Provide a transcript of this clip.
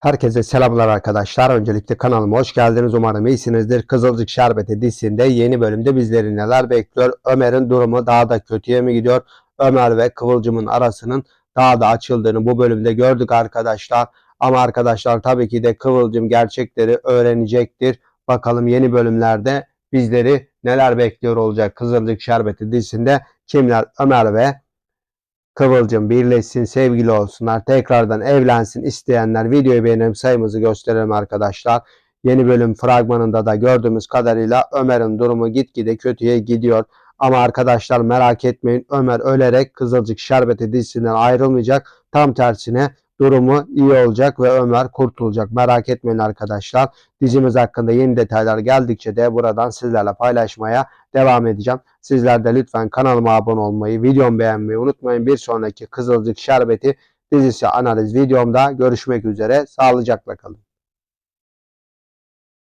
Herkese selamlar arkadaşlar. Öncelikle kanalıma hoş geldiniz. Umarım iyisinizdir. Kızılcık Şerbeti dizisinde yeni bölümde bizleri neler bekliyor? Ömer'in durumu daha da kötüye mi gidiyor? Ömer ve Kıvılcım'ın arasının daha da açıldığını bu bölümde gördük arkadaşlar. Ama arkadaşlar tabii ki de Kıvılcım gerçekleri öğrenecektir. Bakalım yeni bölümlerde bizleri neler bekliyor olacak Kızılcık Şerbeti dizisinde kimler Ömer ve Kıvılcım birleşsin, sevgili olsunlar, tekrardan evlensin isteyenler videoyu beğenip sayımızı gösterelim arkadaşlar. Yeni bölüm fragmanında da gördüğümüz kadarıyla Ömer'in durumu gitgide kötüye gidiyor. Ama arkadaşlar merak etmeyin Ömer ölerek Kızılcık Şerbeti dizisinden ayrılmayacak. Tam tersine durumu iyi olacak ve Ömer kurtulacak. Merak etmeyin arkadaşlar. Dizimiz hakkında yeni detaylar geldikçe de buradan sizlerle paylaşmaya devam edeceğim. Sizler de lütfen kanalıma abone olmayı, videomu beğenmeyi unutmayın. Bir sonraki Kızılcık Şerbeti dizisi analiz videomda görüşmek üzere. Sağlıcakla kalın.